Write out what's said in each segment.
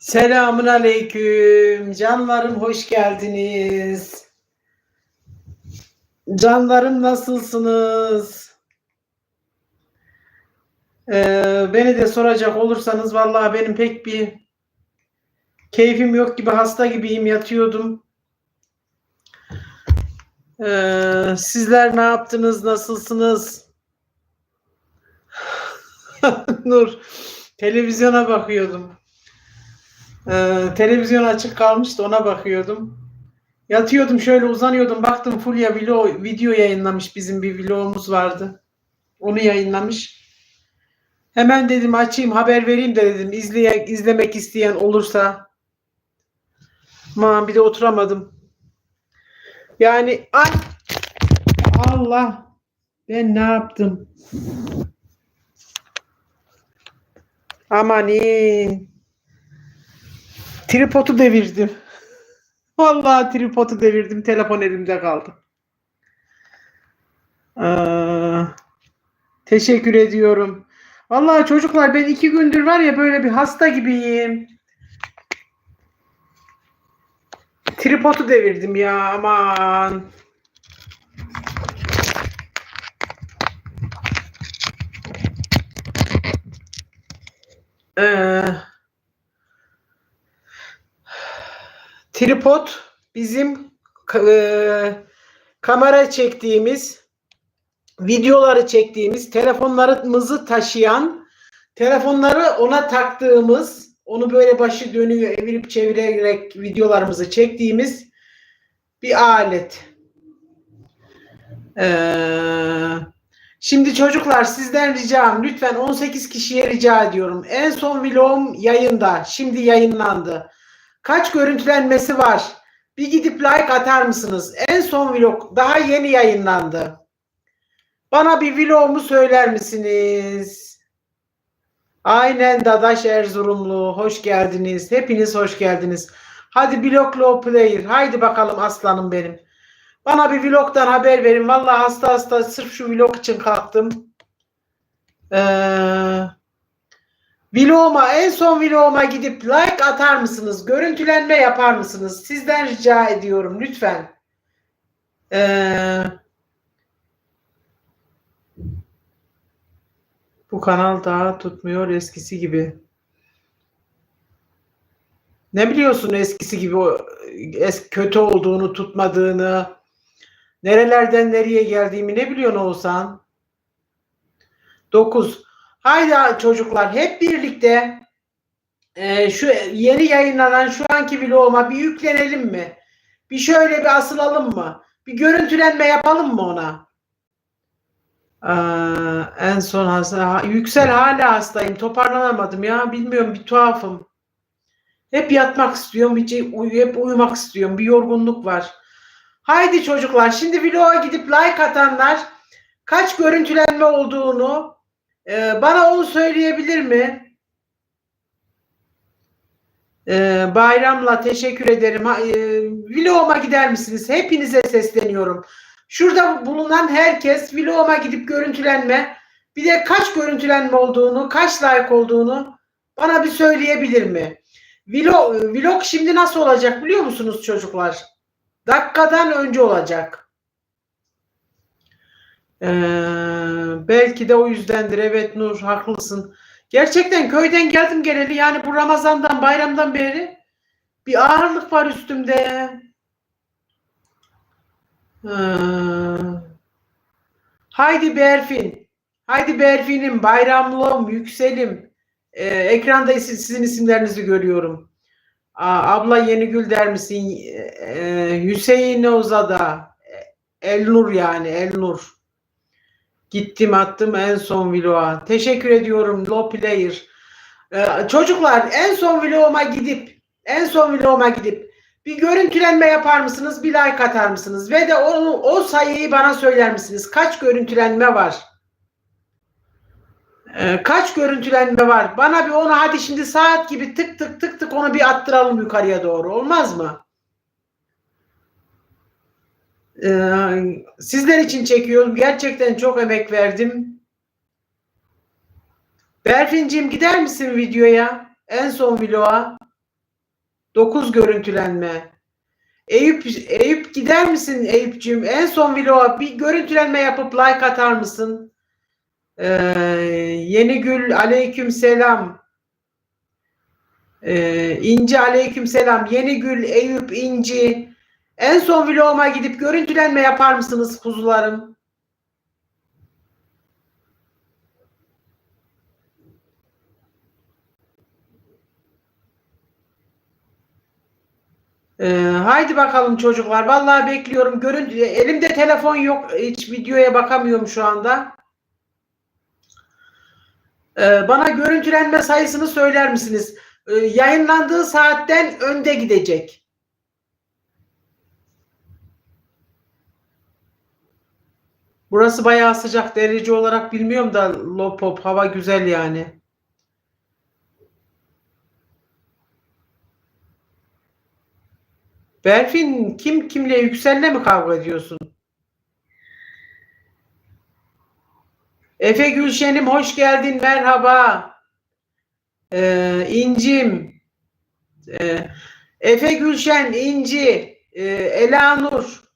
Selamun aleyküm. Canlarım hoş geldiniz. Canlarım nasılsınız? Ee, beni de soracak olursanız vallahi benim pek bir keyfim yok gibi hasta gibiyim yatıyordum. Ee, sizler ne yaptınız? Nasılsınız? Nur televizyona bakıyordum. Ee, televizyon açık kalmıştı ona bakıyordum. Yatıyordum şöyle uzanıyordum baktım Fulya vlog, video yayınlamış bizim bir vlogumuz vardı. Onu yayınlamış. Hemen dedim açayım haber vereyim de dedim izleye, izlemek isteyen olursa. Aman bir de oturamadım. Yani ay Allah ben ne yaptım? Aman iyi. Tripodu devirdim. Vallahi tripodu devirdim. Telefon elimde kaldı. Aa, teşekkür ediyorum. Vallahi çocuklar ben iki gündür var ya böyle bir hasta gibiyim. Tripodu devirdim ya aman. Ee, tripod bizim e, kamera çektiğimiz videoları çektiğimiz telefonlarımızı taşıyan telefonları ona taktığımız onu böyle başı dönüyor evirip çevirerek videolarımızı çektiğimiz bir alet. Ee, şimdi çocuklar sizden ricam lütfen 18 kişiye rica ediyorum. En son vlogum yayında. Şimdi yayınlandı. Kaç görüntülenmesi var? Bir gidip like atar mısınız? En son vlog daha yeni yayınlandı. Bana bir vlogumu söyler misiniz? Aynen Dadaş Erzurumlu. Hoş geldiniz. Hepiniz hoş geldiniz. Hadi vloglo player. Haydi bakalım aslanım benim. Bana bir vlogdan haber verin. Vallahi hasta hasta sırf şu vlog için kalktım. Eee Vloguma en son vloguma gidip like atar mısınız? Görüntülenme yapar mısınız? Sizden rica ediyorum lütfen. Ee, bu kanal daha tutmuyor eskisi gibi. Ne biliyorsun eskisi gibi es kötü olduğunu, tutmadığını, nerelerden nereye geldiğimi ne biliyorsun Oğuzhan? 9. Haydi çocuklar hep birlikte e, şu yeni yayınlanan şu anki vloguma bir yüklenelim mi? Bir şöyle bir asılalım mı? Bir görüntülenme yapalım mı ona? Aa, en son hasta. Yüksel hala hastayım. Toparlanamadım ya. Bilmiyorum bir tuhafım. Hep yatmak istiyorum. Hiç hep uyumak istiyorum. Bir yorgunluk var. Haydi çocuklar şimdi vloga gidip like atanlar kaç görüntülenme olduğunu ee, bana onu söyleyebilir mi? Ee, bayramla teşekkür ederim. E, vloguma gider misiniz? Hepinize sesleniyorum. Şurada bulunan herkes vloguma gidip görüntülenme. Bir de kaç görüntülenme olduğunu, kaç like olduğunu bana bir söyleyebilir mi? Vlog, vlog şimdi nasıl olacak biliyor musunuz çocuklar? Dakikadan önce olacak. Ee, belki de o yüzdendir. Evet Nur haklısın. Gerçekten köyden geldim geleli yani bu Ramazan'dan bayramdan beri bir ağırlık var üstümde. Ee, haydi Berfin. Haydi Berfin'im, Bayramlım, Yükselim. Ee, ekranda sizin isimlerinizi görüyorum. Aa, abla Yenigül der misin? Ee, Hüseyin Ozada. Elnur yani Elnur. Gittim attım en son vloga. Teşekkür ediyorum Low Player. Ee, çocuklar en son vloguma gidip en son vloguma gidip bir görüntülenme yapar mısınız? Bir like atar mısınız? Ve de onu, o sayıyı bana söyler misiniz? Kaç görüntülenme var? Ee, kaç görüntülenme var? Bana bir onu hadi şimdi saat gibi tık tık tık tık onu bir attıralım yukarıya doğru. Olmaz mı? Ee, sizler için çekiyorum. Gerçekten çok emek verdim. Berfin'cim gider misin videoya? En son vloğa. 9 görüntülenme. Eyüp Eyüp gider misin Eyüp'cüğüm? En son vloga bir görüntülenme yapıp like atar mısın? Ee, Yenigül aleyküm selam. Ee, İnci aleyküm selam. Yenigül, Eyüp, İnci. En son vloguma gidip görüntülenme yapar mısınız kuzularım? Ee, haydi bakalım çocuklar. Vallahi bekliyorum. Görüntü elimde telefon yok. Hiç videoya bakamıyorum şu anda. Ee, bana görüntülenme sayısını söyler misiniz? Ee, yayınlandığı saatten önde gidecek. Burası bayağı sıcak derece olarak bilmiyorum da Lopop hava güzel yani. Berfin kim kimle yükselle mi kavga ediyorsun? Efe Gülşen'im hoş geldin merhaba. Ee, İncim. Ee, Efe Gülşen, İnci, e, Elanur.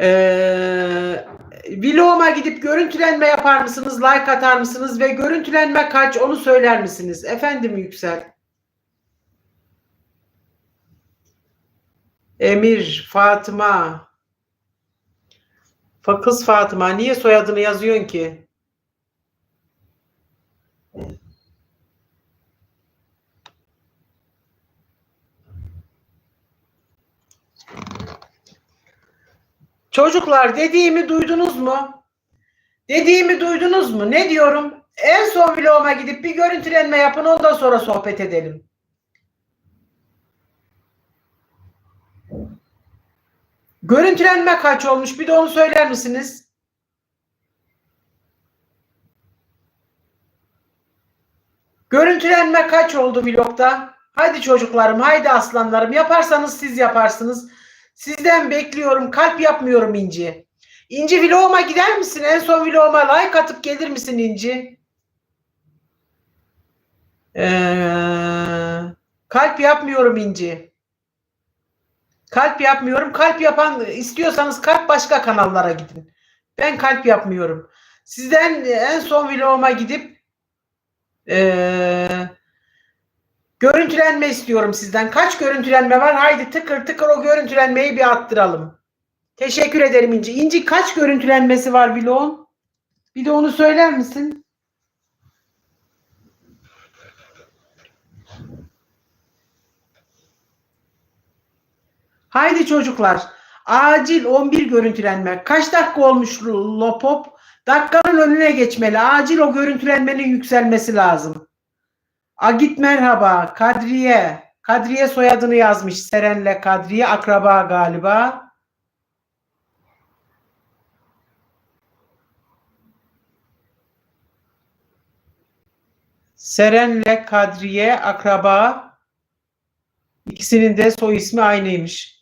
Ee, vloguma gidip görüntülenme yapar mısınız? Like atar mısınız? Ve görüntülenme kaç onu söyler misiniz? Efendim Yüksel. Emir, Fatıma. Fa- Kız Fatıma. Niye soyadını yazıyorsun ki? Çocuklar dediğimi duydunuz mu? Dediğimi duydunuz mu? Ne diyorum? En son vloguma gidip bir görüntülenme yapın ondan sonra sohbet edelim. Görüntülenme kaç olmuş? Bir de onu söyler misiniz? Görüntülenme kaç oldu vlogda? Haydi çocuklarım, haydi aslanlarım. Yaparsanız siz yaparsınız. Sizden bekliyorum. Kalp yapmıyorum İnci. İnci vloguma gider misin? En son vloguma like atıp gelir misin İnci? Ee, kalp yapmıyorum İnci. Kalp yapmıyorum. Kalp yapan istiyorsanız kalp başka kanallara gidin. Ben kalp yapmıyorum. Sizden en son vloguma gidip eee, görüntülenme istiyorum sizden. Kaç görüntülenme var? Haydi tıkır tıkır o görüntülenmeyi bir attıralım. Teşekkür ederim İnci. İnci kaç görüntülenmesi var vlogun? Bir de onu söyler misin? Haydi çocuklar. Acil 11 görüntülenme. Kaç dakika olmuş Lopop? Dakikanın önüne geçmeli. Acil o görüntülenmenin yükselmesi lazım. Agit merhaba. Kadriye. Kadriye soyadını yazmış. Seren'le Kadriye. Akraba galiba. Seren'le Kadriye akraba. İkisinin de soy ismi aynıymış.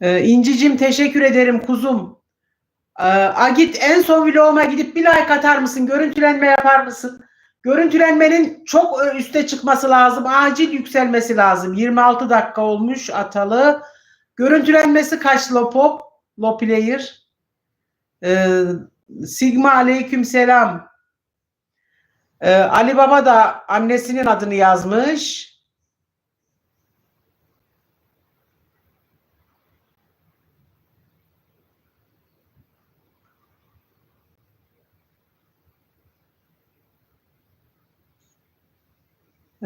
Ee, İncicim teşekkür ederim kuzum. Ee, Agit en son vloguma gidip bir like atar mısın? Görüntülenme yapar mısın? Görüntülenmenin çok üste çıkması lazım. Acil yükselmesi lazım. 26 dakika olmuş atalı. Görüntülenmesi kaç Lopop? Loplayer. Ee, Sigma aleyküm selam. Ee, Ali Baba da annesinin adını yazmış.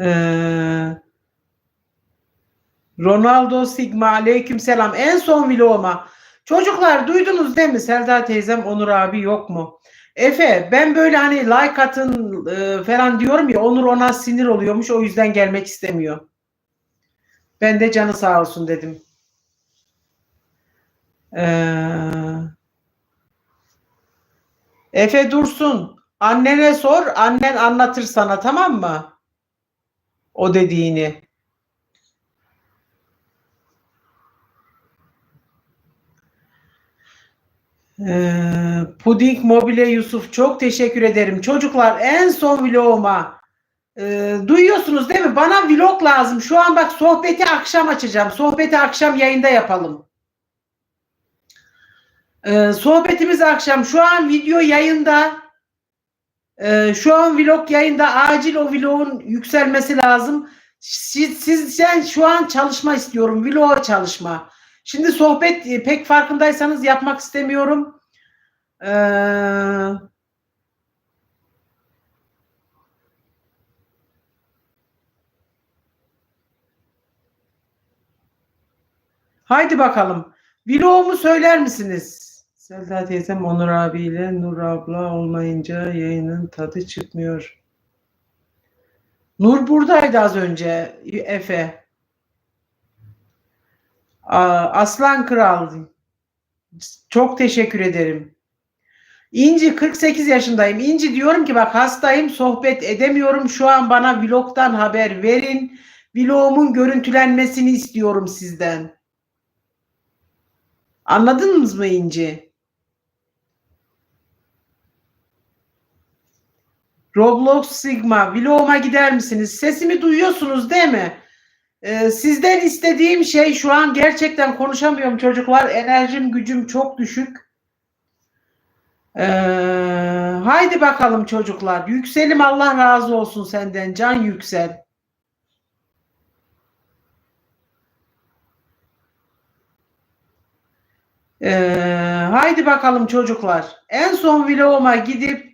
Ee, Ronaldo Sigma aleyküm selam. En son vloguma. Çocuklar duydunuz değil mi? Selda teyzem Onur abi yok mu? Efe ben böyle hani like atın e, falan diyorum ya Onur ona sinir oluyormuş o yüzden gelmek istemiyor. Ben de canı sağ olsun dedim. Ee, Efe Dursun annene sor annen anlatır sana tamam mı? O dediğini. Ee, Puding Mobile Yusuf çok teşekkür ederim. Çocuklar en son vloguma e, duyuyorsunuz değil mi? Bana vlog lazım. Şu an bak sohbeti akşam açacağım. Sohbeti akşam yayında yapalım. Ee, sohbetimiz akşam. Şu an video yayında. Ee, şu an vlog yayında. Acil o vlogun yükselmesi lazım. Siz, sizden şu an çalışma istiyorum. Vloga çalışma. Şimdi sohbet e, pek farkındaysanız yapmak istemiyorum. Ee, haydi bakalım. Vlogumu söyler misiniz? Selda teyzem Onur abiyle Nur abla olmayınca yayının tadı çıkmıyor. Nur buradaydı az önce Efe. Aslan Kral. Çok teşekkür ederim. İnci 48 yaşındayım. İnci diyorum ki bak hastayım sohbet edemiyorum. Şu an bana vlogdan haber verin. Vlogumun görüntülenmesini istiyorum sizden. Anladınız mı İnci? Roblox Sigma vloguma gider misiniz? Sesimi duyuyorsunuz değil mi? Ee, sizden istediğim şey şu an gerçekten konuşamıyorum çocuklar. Enerjim gücüm çok düşük. Ee, haydi bakalım çocuklar. Yükselim Allah razı olsun senden. Can yüksel. Ee, haydi bakalım çocuklar. En son vloguma gidip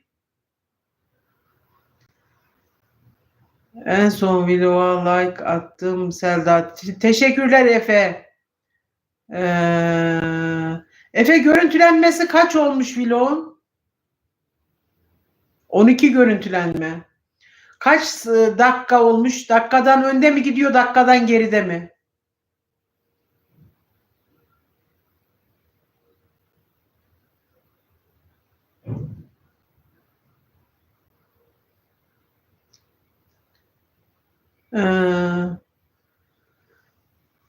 En son vloga like attım Selda. Te- Teşekkürler Efe. Ee, Efe görüntülenmesi kaç olmuş vlogun? 12 görüntülenme. Kaç e, dakika olmuş? Dakikadan önde mi gidiyor, dakikadan geride mi? Ee,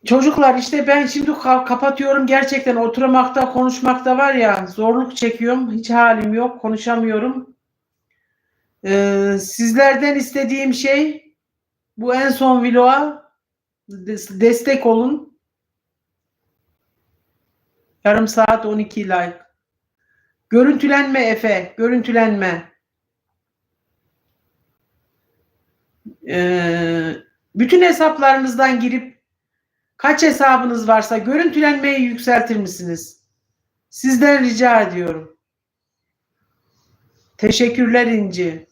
çocuklar işte ben şimdi ka- kapatıyorum. Gerçekten oturmakta, konuşmakta var ya zorluk çekiyorum. Hiç halim yok, konuşamıyorum. Ee, sizlerden istediğim şey bu en son vloga des- destek olun. Yarım saat 12 like. Görüntülenme Efe, görüntülenme. Ee, bütün hesaplarınızdan girip kaç hesabınız varsa görüntülenmeyi yükseltir misiniz? Sizden rica ediyorum. Teşekkürler İnci.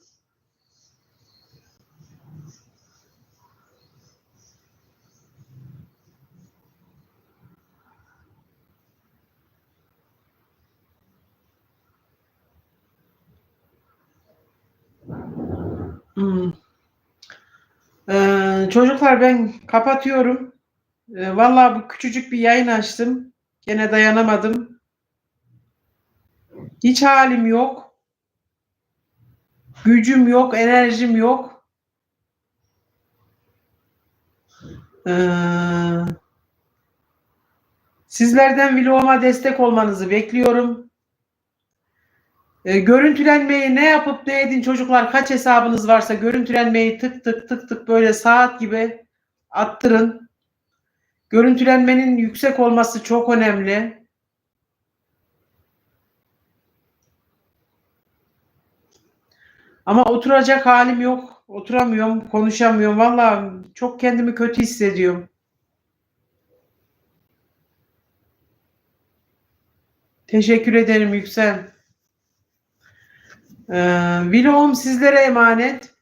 Hmm. Ee, çocuklar ben kapatıyorum. Ee, vallahi bu küçücük bir yayın açtım. Gene dayanamadım. Hiç halim yok. Gücüm yok, enerjim yok. Ee, sizlerden vloguma destek olmanızı bekliyorum. Ee, görüntülenmeyi ne yapıp ne edin çocuklar kaç hesabınız varsa görüntülenmeyi tık tık tık tık böyle saat gibi attırın. Görüntülenmenin yüksek olması çok önemli. Ama oturacak halim yok. Oturamıyorum, konuşamıyorum. Vallahi çok kendimi kötü hissediyorum. Teşekkür ederim Yüksel. Ee, sizlere emanet.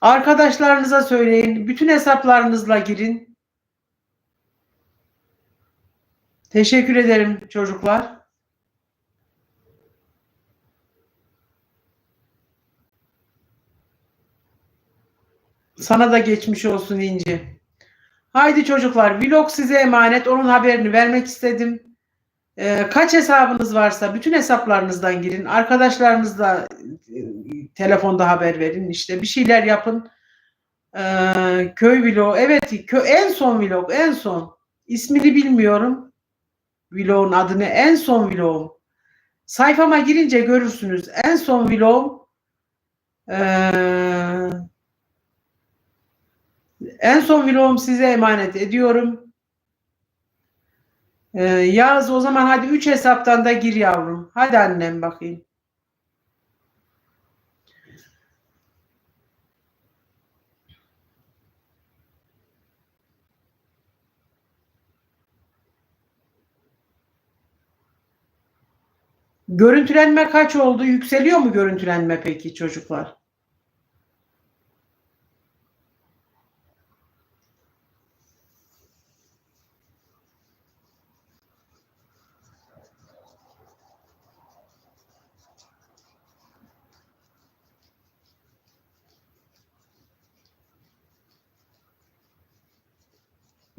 Arkadaşlarınıza söyleyin. Bütün hesaplarınızla girin. Teşekkür ederim çocuklar. Sana da geçmiş olsun İnci. Haydi çocuklar vlog size emanet. Onun haberini vermek istedim. Ee, kaç hesabınız varsa bütün hesaplarınızdan girin. Arkadaşlarınızla e, telefonda haber verin. İşte bir şeyler yapın. Ee, köy vlog. Evet kö en son vlog en son. İsmini bilmiyorum. vlogun adını. En son vlogum. Sayfama girince görürsünüz. En son vlogum eee, en son vlogum size emanet ediyorum. Ee, Yağız o zaman hadi 3 hesaptan da gir yavrum. Hadi annem bakayım. Görüntülenme kaç oldu? Yükseliyor mu görüntülenme peki çocuklar?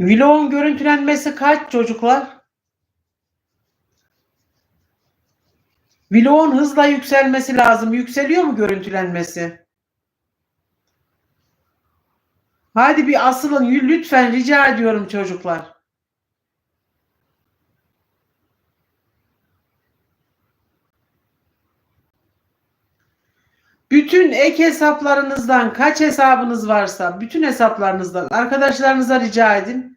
Vlogun görüntülenmesi kaç çocuklar? Vlogun hızla yükselmesi lazım. Yükseliyor mu görüntülenmesi? Hadi bir asılın lütfen rica ediyorum çocuklar. Bütün ek hesaplarınızdan kaç hesabınız varsa bütün hesaplarınızdan arkadaşlarınıza rica edin.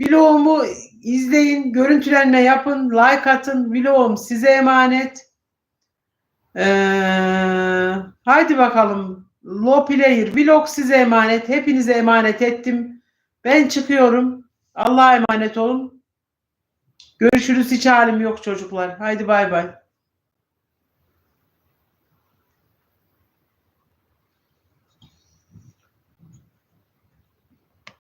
Vlogumu izleyin, görüntülenme yapın, like atın. Vlogum size emanet. Ee, haydi bakalım. Low player vlog size emanet. Hepinize emanet ettim. Ben çıkıyorum. Allah'a emanet olun. Görüşürüz. Hiç halim yok çocuklar. Haydi bay bay.